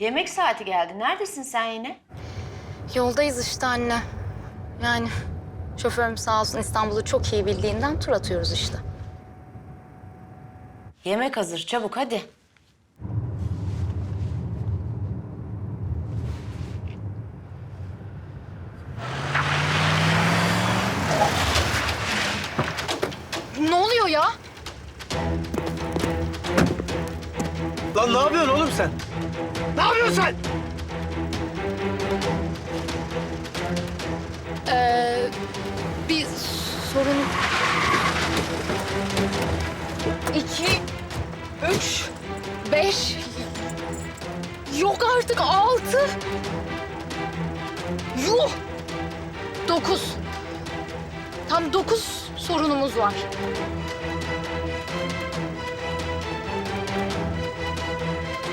Yemek saati geldi. Neredesin sen yine? Yoldayız işte anne. Yani şoförüm sağ olsun İstanbul'u çok iyi bildiğinden tur atıyoruz işte. Yemek hazır. Çabuk hadi. Ne oluyor ya? Lan ne yapıyorsun oğlum sen? Ne yapıyorsun sen? Ee, bir sorun... İki, üç, beş... Yok artık altı... Yuh! Dokuz. Tam dokuz sorunumuz var.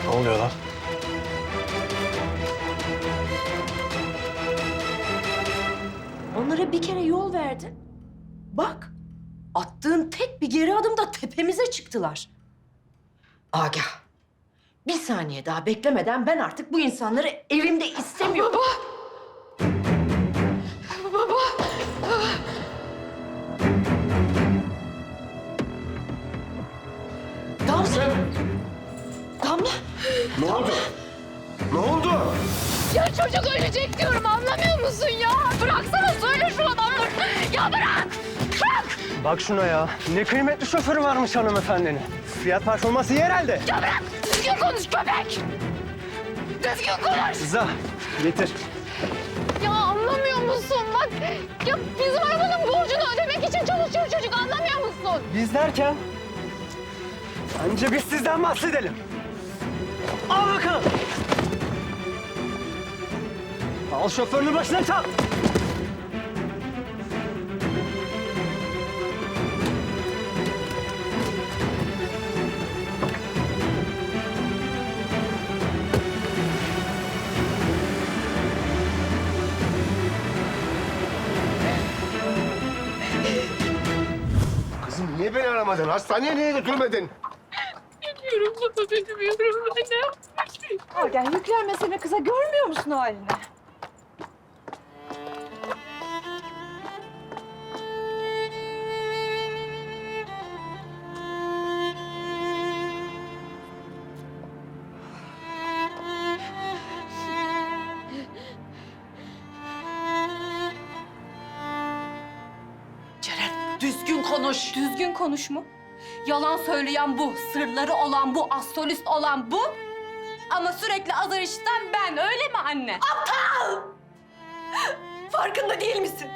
Ne oluyor lan? Onlara bir kere yol verdin. Bak, attığın tek bir geri adımda tepemize çıktılar. Agah, bir saniye daha beklemeden ben artık bu insanları evimde istemiyorum. Baba! Damla! Damla! Ne oldu? Ne oldu? Ya çocuk ölecek diyorum anlamıyor musun ya? Bıraksana söyle Bak şuna ya. Ne kıymetli şoförü varmış hanımefendinin. Fiyat performansı iyi herhalde. Ya bırak! Düzgün konuş köpek! Düzgün konuş! Rıza getir. Ya anlamıyor musun? Bak ya bizim arabanın borcunu ödemek için çalışıyor çocuk anlamıyor musun? Biz derken... Önce biz sizden bahsedelim. Al bakalım. Al şoförünü başına çal. Aramadın? Hastaneye niye götürmedin? Agah yüklenmesene kıza görmüyor musun halini? Düzgün konuş. Düzgün konuş mu? Yalan söyleyen bu, sırları olan bu, astrolist olan bu. Ama sürekli azar işiten ben, öyle mi anne? Aptal! Farkında değil misin?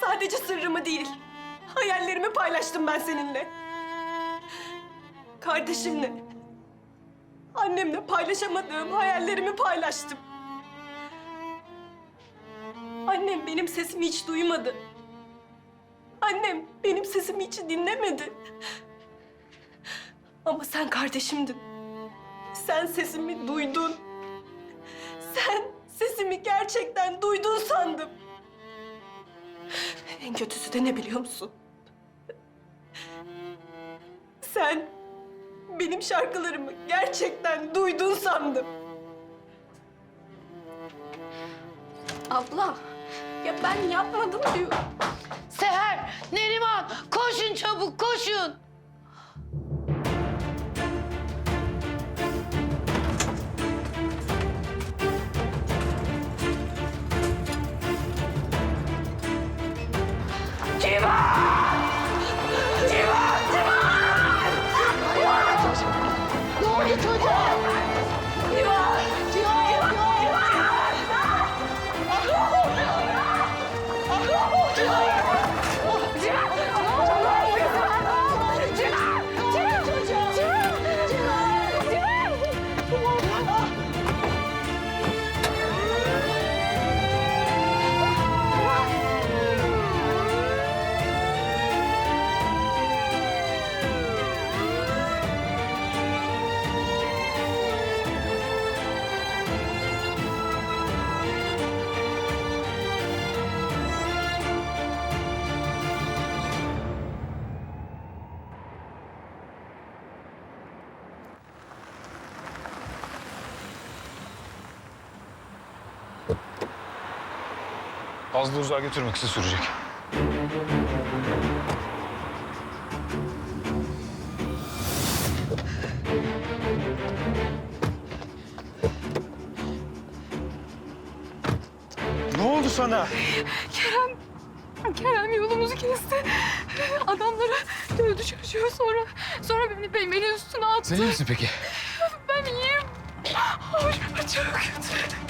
Sadece sırrımı değil, hayallerimi paylaştım ben seninle. Kardeşimle, annemle paylaşamadığım hayallerimi paylaştım. Annem benim sesimi hiç duymadı. Annem benim sesimi hiç dinlemedi. Ama sen kardeşimdin. Sen sesimi duydun. Sen sesimi gerçekten duydun sandım. En kötüsü de ne biliyor musun? Sen benim şarkılarımı gerçekten duydun sandım. Abla, ya ben yapmadım diyor. Seher, Neriman koşun çabuk koşun. Fazla uzağa götürme kısa sürecek. Ne oldu sana? Kerem yolumuzu kesti. Adamları dövdü çocuğu sonra. Sonra beni, beni, beni üstüne attı. Sen iyi misin peki? Ben iyiyim. Ay, çok kötü.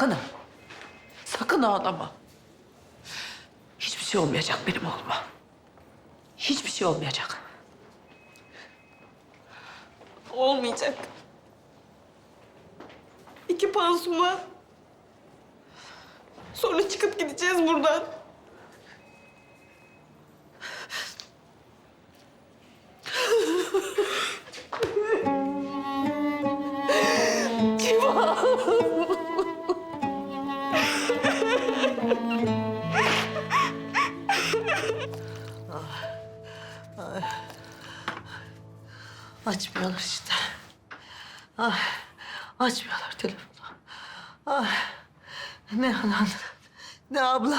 Sakın ha. Sakın ağlama. Hiçbir şey olmayacak benim oğluma. Hiçbir şey olmayacak. Olmayacak. İki pansuman. Sonra çıkıp gideceğiz buradan. İşte. Ay, açmıyorlar telefonu. Ay, ne anan, ne abla.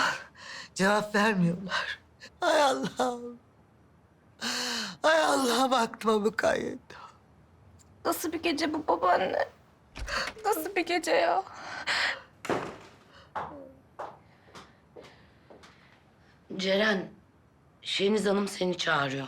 Cevap vermiyorlar. Ay Allah'ım. Ay Allah'ım aklıma mukayyet. Nasıl bir gece bu babaanne? Nasıl bir gece ya? Ceren, Şeniz Hanım seni çağırıyor.